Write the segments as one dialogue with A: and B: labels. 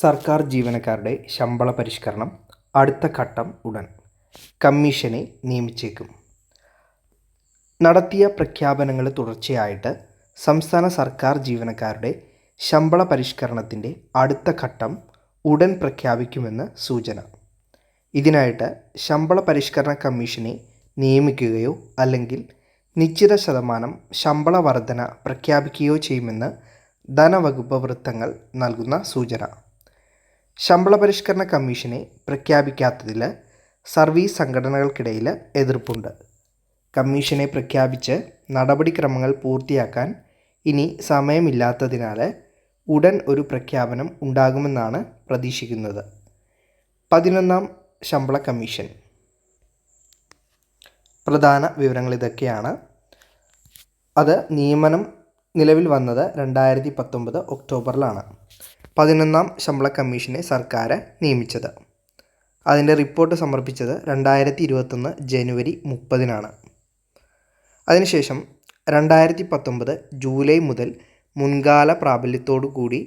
A: സർക്കാർ ജീവനക്കാരുടെ ശമ്പള പരിഷ്കരണം അടുത്ത ഘട്ടം ഉടൻ. കമ്മീഷനെ നിയമിച്ചേക്കും. നടത്തിയ പ്രഖ്യാപനങ്ങൾ തുടർച്ചയായിട്ട് സംസ്ഥാന സർക്കാർ ജീവനക്കാരുടെ ശമ്പള പരിഷ്കരണത്തിന്റെ അടുത്ത ഘട്ടം ഉടൻ പ്രഖ്യാപിക്കുമെന്ന് സൂചന. ഇതിനായിട്ട് ശമ്പള പരിഷ്കരണ കമ്മീഷനെ നിയമിക്കുകയോ അല്ലെങ്കിൽ നിശ്ചിത ശതമാനം ശമ്പള വർധന പ്രഖ്യാപിക്കുകയോ ചെയ്യുമെന്ന് ധനവകുപ്പ് വൃത്തങ്ങൾ നൽകുന്ന സൂചന. ശമ്പള പരിഷ്കരണ കമ്മീഷനെ പ്രഖ്യാപിക്കാത്തതിൽ സർവീസ് സംഘടനകൾക്കിടയിൽ എതിർപ്പുണ്ട്. കമ്മീഷനെ പ്രഖ്യാപിച്ച് നടപടിക്രമങ്ങൾ പൂർത്തിയാക്കാൻ ഇനി സമയമില്ലാത്തതിനാൽ ഉടൻ ഒരു പ്രഖ്യാപനം ഉണ്ടാകുമെന്നാണ് പ്രതീക്ഷിക്കുന്നത്. പതിനൊന്നാം ശമ്പള കമ്മീഷൻ. പ്രധാന വിവരങ്ങൾ ഇതൊക്കെയാണ്. അത് നിയമനം നിലവിൽ വന്നത് രണ്ടായിരത്തി പത്തൊമ്പത് ഒക്ടോബറിലാണ്. പതിനൊന്നാം ശമ്പള കമ്മീഷനെ സർക്കാർ നിയമിച്ചത്. അതിന്റെ റിപ്പോർട്ട് സമർപ്പിച്ചത് രണ്ടായിരത്തി ഇരുപത്തൊന്ന് ജനുവരി മുപ്പതിനാണ്. അതിനുശേഷം രണ്ടായിരത്തി പത്തൊമ്പത് ജൂലൈ മുതൽ മുൻകാല പ്രാബല്യത്തോടു കൂടി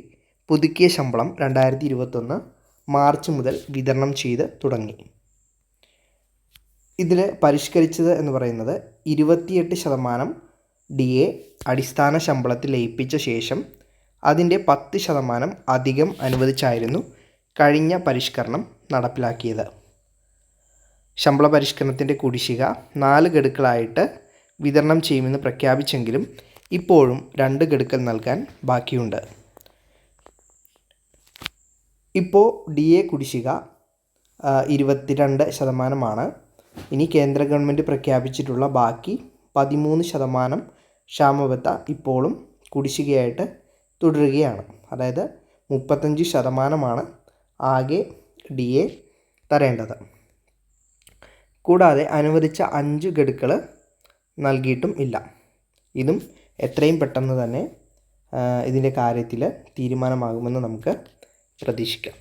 A: പുതുക്കിയ ശമ്പളം രണ്ടായിരത്തി ഇരുപത്തൊന്ന് മാർച്ച് മുതൽ വിതരണം ചെയ്ത് തുടങ്ങി. ഇതിൽ പരിഷ്കരിച്ചത് എന്ന് പറയുന്നത് ഇരുപത്തിയെട്ട് ശതമാനം ഡി എ അടിസ്ഥാന ശമ്പളത്തിൽ ലയിപ്പിച്ച ശേഷം അതിന്റെ പത്ത് ശതമാനം അധികം അനുവദിച്ചായിരുന്നു കഴിഞ്ഞ പരിഷ്കരണം നടപ്പിലാക്കിയത്. ശമ്പള പരിഷ്കരണത്തിന്റെ കുടിശ്ശിക നാല് ഗഡുക്കളായിട്ട് വിതരണം ചെയ്യുമെന്ന് പ്രഖ്യാപിച്ചെങ്കിലും ഇപ്പോഴും രണ്ട് ഗഡുക്കൾ നൽകാൻ ബാക്കിയുണ്ട്. ഇപ്പോൾ ഡി എ കുടിശ്ശിക ഇരുപത്തിരണ്ട് ശതമാനമാണ്. ഇനി കേന്ദ്ര ഗവൺമെന്റ് പ്രഖ്യാപിച്ചിട്ടുള്ള ബാക്കി പതിമൂന്ന് ശതമാനം ക്ഷാമബത്ത ഇപ്പോഴും കുടിശ്ശികയായിട്ട് തുടരുകയാണ്. അതായത് മുപ്പത്തഞ്ച് ശതമാനമാണ് ആകെ ഡി എ തരേണ്ടത്. കൂടാതെ അനുവദിച്ച അഞ്ച് ഗഡുക്കൾ നൽകിയിട്ടും ഇല്ല. ഇതും എത്രയും പെട്ടെന്ന് തന്നെ ഇതിന്റെ കാര്യത്തിൽ തീരുമാനമാകുമെന്ന് നമുക്ക് പ്രതീക്ഷിക്കാം.